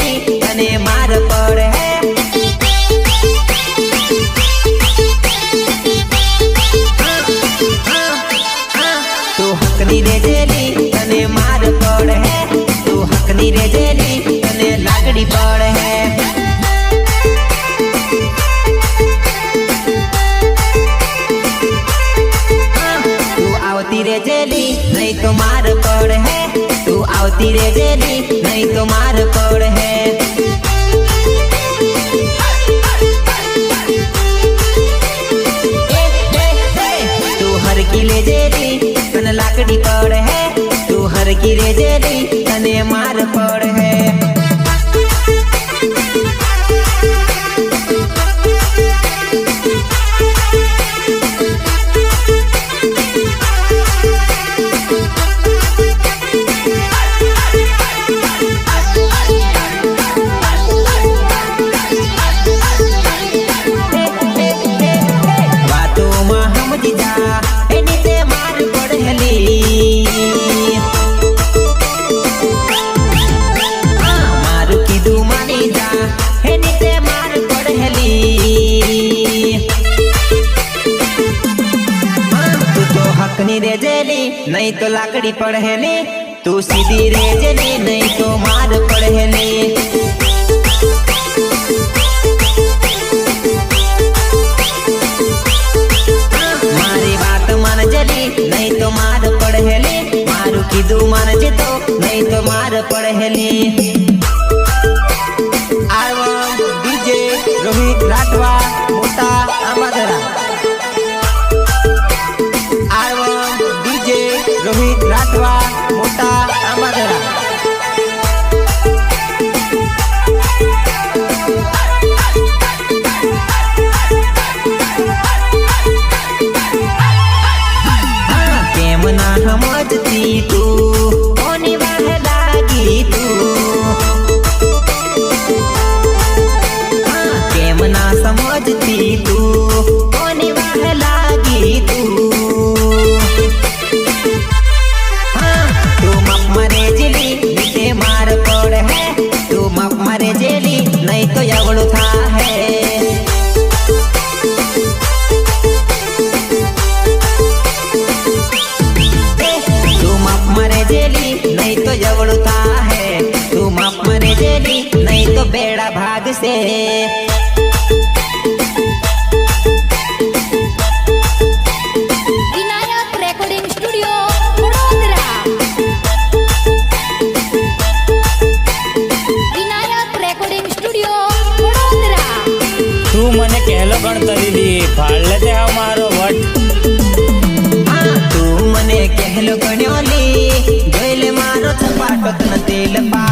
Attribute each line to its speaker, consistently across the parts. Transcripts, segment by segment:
Speaker 1: દી અને માર પડે. તું હકની રે જેલી અને માર પડે. તું હકની રે જેલી અને લાગડી પડે. રે જેલી નહીં તો માર પડ. હે તું આવતી રે જેલી નહીં તો માર પડ ઈરેજેરી અને માર હાંકની રેજેલી, નહીં તો લાકડી પડે ને તું સીધી રેજેલી, નહીં તો માર પડે ને મારી વાત માનજેલી, નહીં તો માર નહીં તો માર પડે ને આવો રોહિત રાઠવા. amor de પછી ફાળે તે મારો
Speaker 2: મને કહેલો
Speaker 1: ગણ્યો લે ગયેલ મારો સપાટો તને તેલ
Speaker 3: પા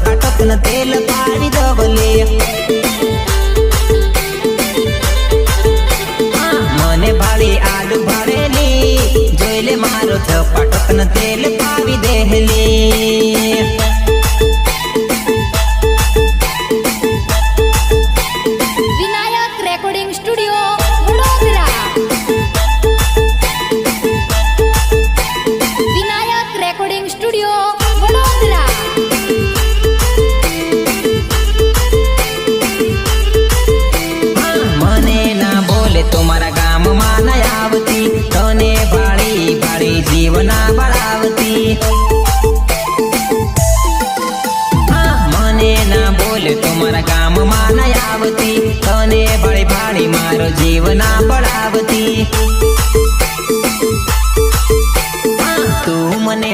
Speaker 3: பட்டಕನ तेल ತಾರಿ ದವನೇ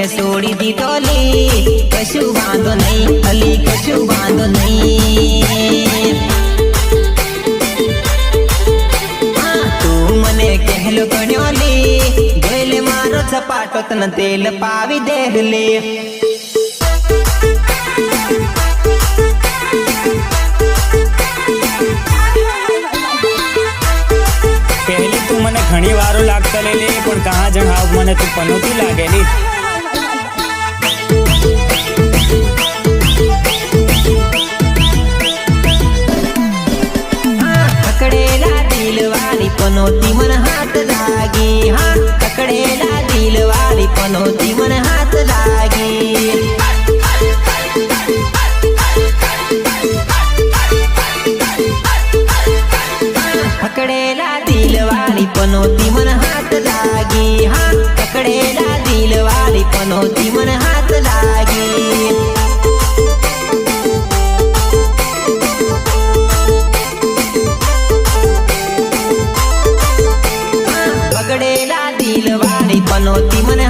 Speaker 1: છોડી દીધો લી કશું વાંધો નહીં, અલી, કશું વાંધો નહીં. તું મને કહેલો ગણ્યો લી ગયેલે મારો સપાટો તને તેલ પાવી દે લે
Speaker 2: ઘણી વારો લાગતા લે પણ કહા જણાવ મને તું પનોતી લાગેલી
Speaker 1: પનોતી મન હાથ લાગી. હા પકડેલા દિલ વાળી પનોતી મન હાથ લાગી. પકડેલા દિલ વાળી પનોતી મને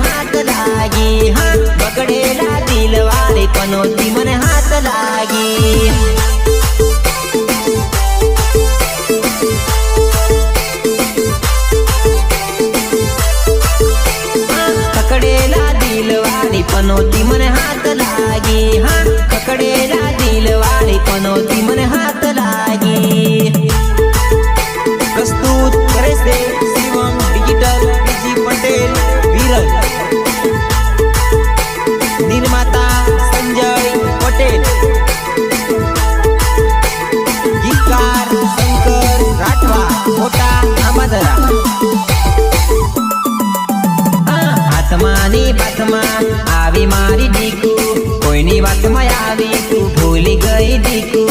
Speaker 1: પનોતી મને હાથ લાગી, હા કકડેલા દિલ વાળી પનોતી મને હાથ લાગી. પ્રસ્તુત કરે છે શિવમ ડિજિટલ બીજી પટેલ વિરલ. નિર્માતા સંજય પટેલ. ગીતકાર શંકર રાઠવા, મોટા આમાદરા હાથમાંની બાથમાં આવી મારી દીકુ. કોઈની વાતમાં આવી તું ભૂલી ગઈ દીકુ.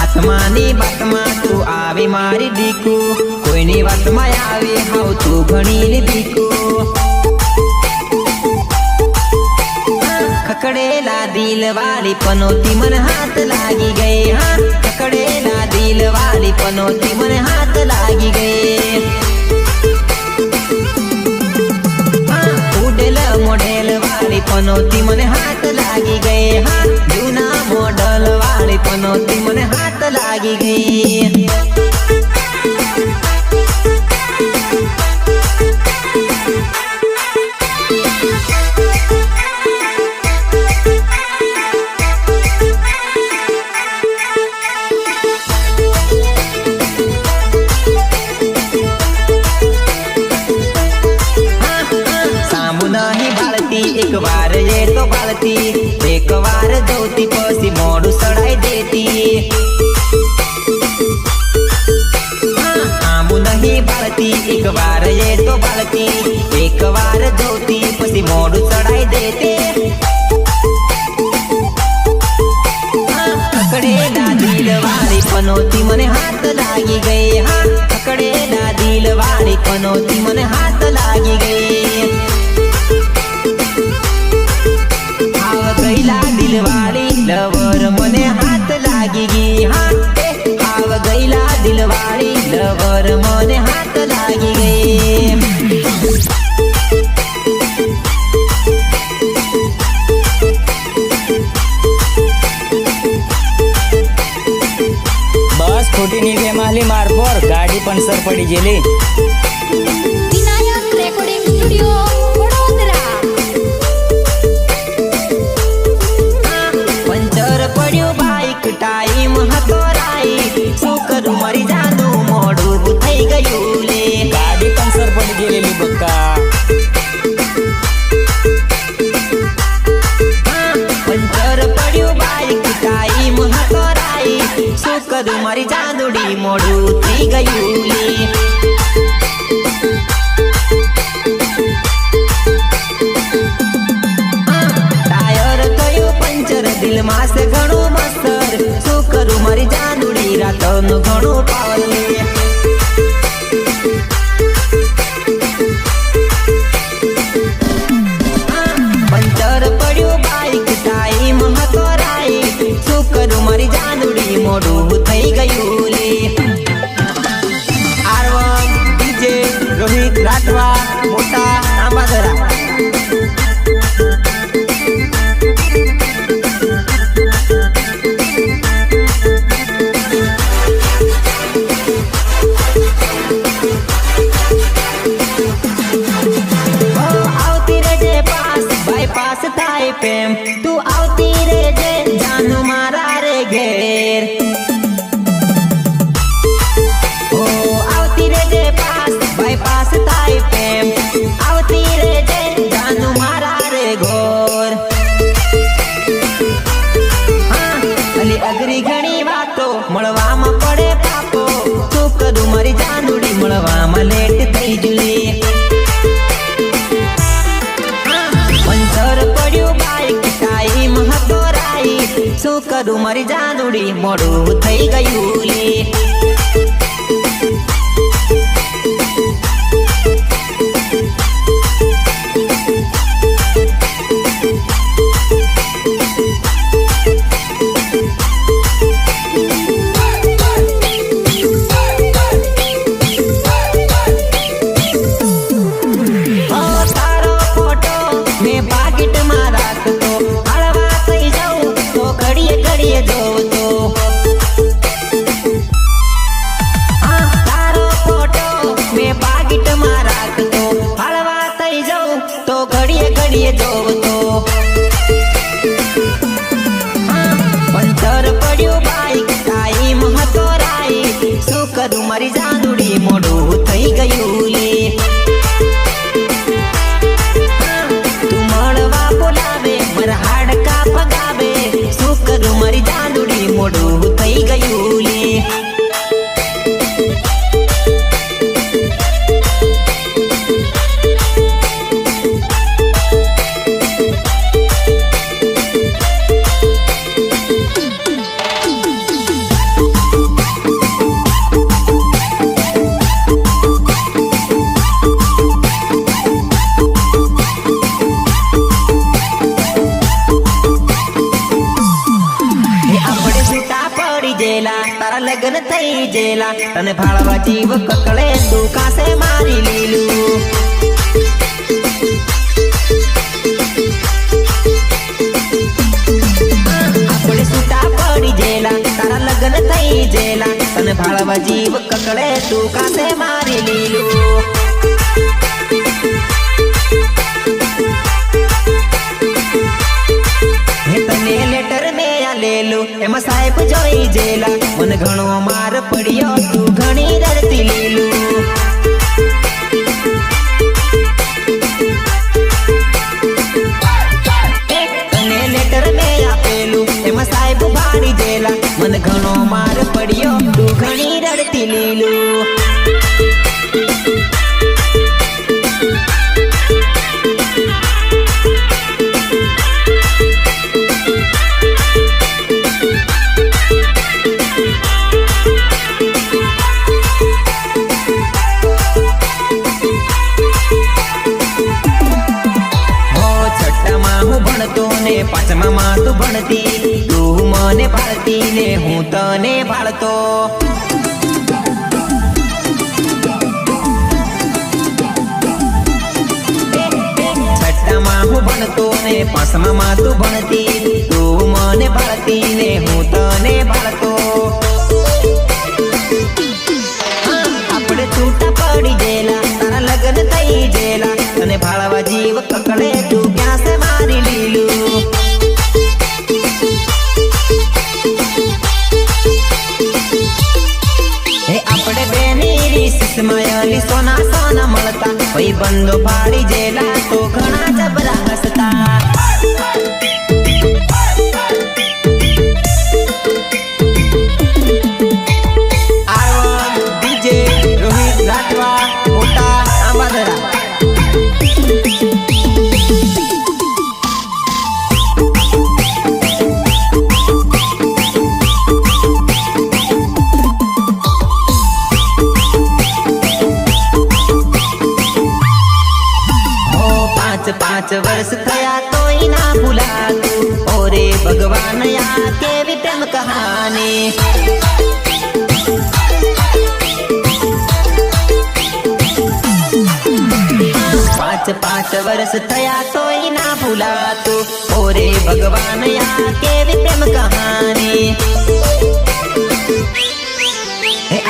Speaker 1: આત્માની વાતમાં તું આવી મારી દીકુ. કોઈની વાતમાં આવી હાવ તું ઘણી દીકુ ખકડેલા દિલ વાળી પનોતી મને હાથ લાગી ગઈ, હા. ખકડેલા દિલ વાળી પનોતી મને હાથ પનોતી મને હાથ લાગી ગઈ હા જૂના મોડલ વાળી પનોતી મને હાથ લાગી ગઈ. તો બાળતી એક વાર ધોતી પછી મોડું સડાઈ દેતી. આંબુ નહીં બાળતી એક વાર એ તો બાળતી એક વાર ધોતી પછી મોડું ચડાઈ દેતી. પકડેલા દિલ વાળી પનોતી મને હાથ લાગી ગઈ. હા પકડેલા દિલ વાળી પનોતી મને હાથ લાગી ગઈ. ગઈલા દિલ વાળી લવર મને હાથ લાગી ગઈ હા આવ ગઈલા દિલવાળી લવર મને હાથ લાગી ગઈ
Speaker 2: બસ ખોટી ની માલી માર પર. ગાડી પંચર પડી ગયેલી.
Speaker 3: રેકોર્ડિંગ સ્ટુડિયો
Speaker 1: કરું મારી જાનું મોડું થઈ ગયું લે.
Speaker 2: ગાડી પંચર પડી ગયેલી બક્કા
Speaker 1: પંચર પડ્યું બાઈક ટાઈમ હતો રાઈ. શું કરું મારી જાનુડી મોડું થઈ ગયું લે. રાતનું ઘણું પાવર લે પડ્યું બાઈક ટાઈમ હતો રાઈ શું કરું મોડું થઈ ગયું. પ્રેમ કરું મારી જાદુડી મોડું થઈ ગયું લે. જેલા. તને ફાળવા જીવ કકળે કાસે મારી લીલું. આપણે સુતા પડી જેલા. તારા લગ્ન થઈ જેલા. તને ભાળવા જીવ કકળે કાસે મારી લીલું. મેં આલેલું એમાં સાહેબ જોઈ જેલા. મને ઘણો માર પડ્યો, તું ઘણી રડતી લીલું. તને ઘણો માર પડ્યો, તું ઘણી રડતી લીલું. ભણતો માં તું ભણતી, તું મને ભાળતી ને હું તને ભાળતો ને મને ભાળતી આપણે છૂટા પડી જેલા તારા થઈ જેલા અને ભાળવા જીવ કકડે સોના સોના મળતા. ભાઈ બંધો પાડી જેલા તો ઘણા જબરા હસતા. પાંચ પાંચ વર્ષ થયા તોય ના ભૂલાતું ઓરે ભગવાન આ કેવી પ્રેમ કહાની પાંચ પાંચ વર્ષ થયા તોય ના ભૂલાતું ઓરે ભગવાન આ કેવી પ્રેમ કહાની હે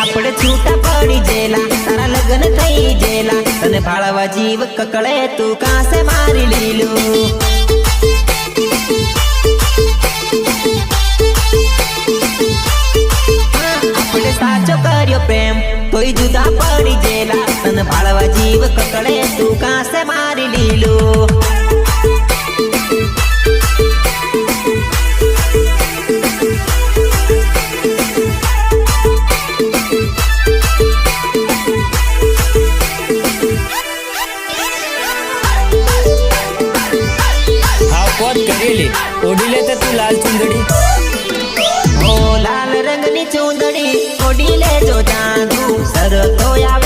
Speaker 1: આપણે છૂટા પડી જેલા તારા લગ્ન થઈ જેલા તને ફાળવા જીવ કકળે તું કાસે મારી લીલું. આપણે સાચો કર્યો પ્રેમ, તોય જુદા પડી જેલા તને ફાળવા જીવ કકળે તું કાસે મારી લીલું.
Speaker 2: ચૂંદડી લાલ ચૂંદડી.
Speaker 1: ઓ લાલ રંગની ચૂંદડી ઓડી લેજો ચાંદુ સરતો આવે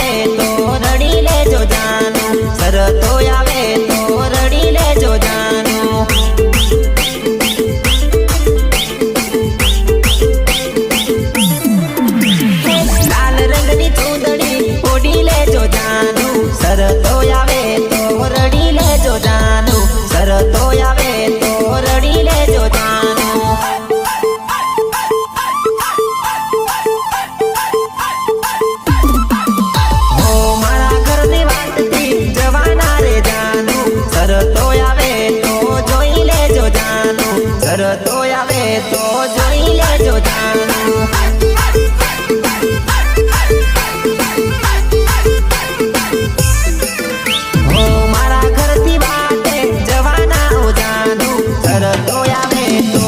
Speaker 1: Don't y'all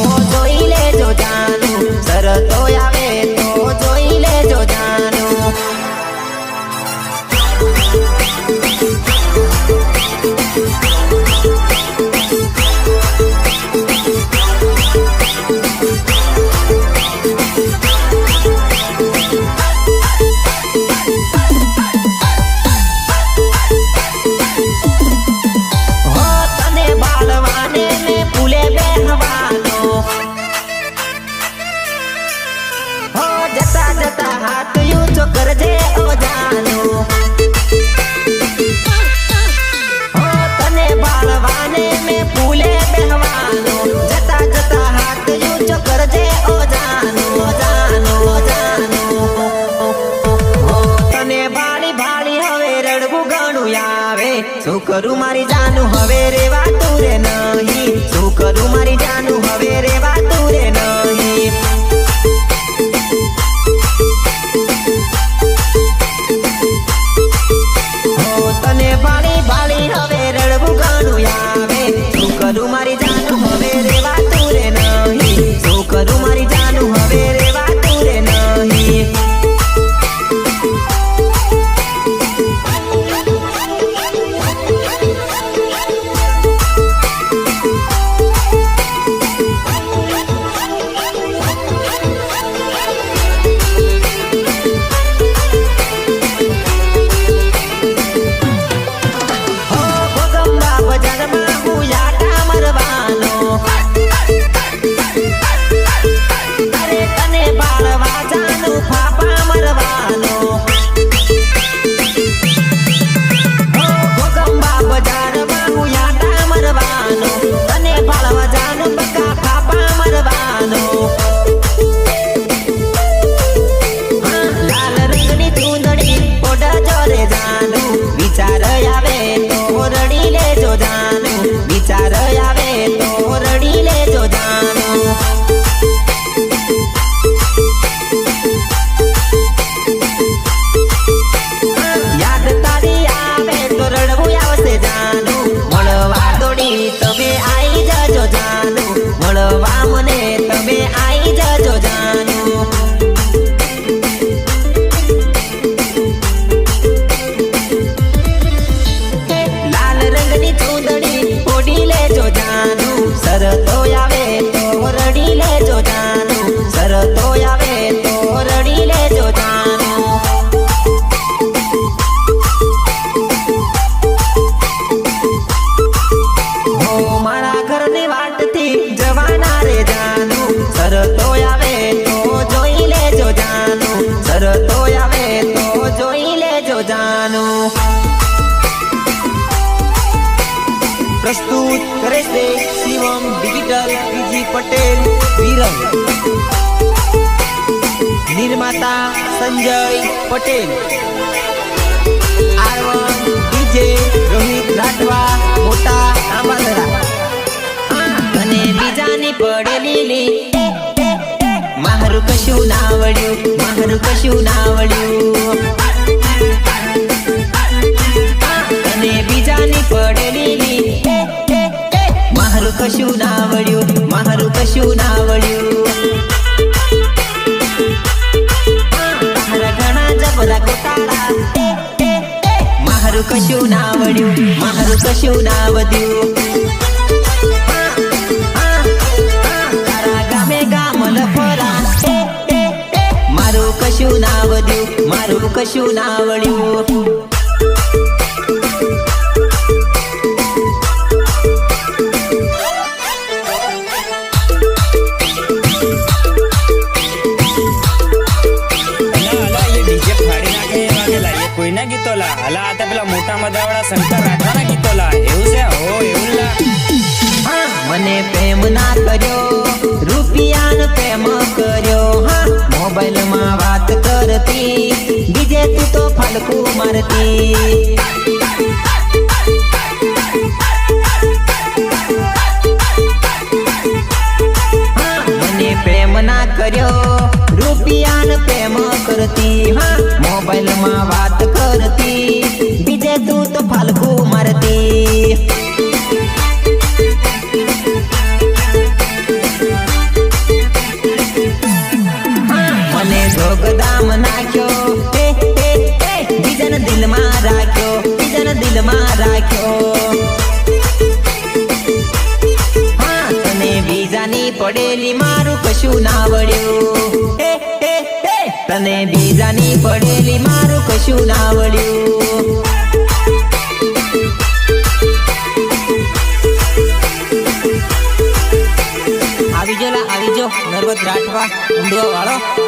Speaker 1: કરું મારી જાનું હવે રેવા તું રે નહીં. શું કરું મારી જાનું હવે રેવા તું રે નહીં. તને પાણી પાણી હવે રડવું ઘણું આવે શું કરું મારી पटेल विरम निर्माता संजय पटेल आरवन डीजे रोहित राठवा मोठा आंबाधरा અને બીજાને પડેલી મારું કશું ના વળ્યું મારું કશું ના વળ્યું અને બીજાની પડેલી મારું કશું ના વળ્યું
Speaker 2: पशु नावळ्यू जपला कोतारा महारू कशू नावड्यू महारू कशू नाव मारू कशू नाव मारू कशू नावड्यू મોટામાં દેવડા શંકર રાઠવાના ગીતો લા એવું છે? હો, એવું લા
Speaker 1: મને પ્રેમ ના કર્યો, રૂપિયાનો પ્રેમ કર્યો. હા, મોબાઈલમાં વાત કરતી, બીજે તું તો ફલકું મારતી. કર્યો, રૂપિયાનો પ્રેમ કરતી. હા, મોબાઈલમાં વાત પડેલી મારું કશું ના વળ્યું. તને બીજાની પડેલી મારું કશું ના વળ્યું. આવી જો આવી જો નર્વત રાઠવા ઊંડો વાળો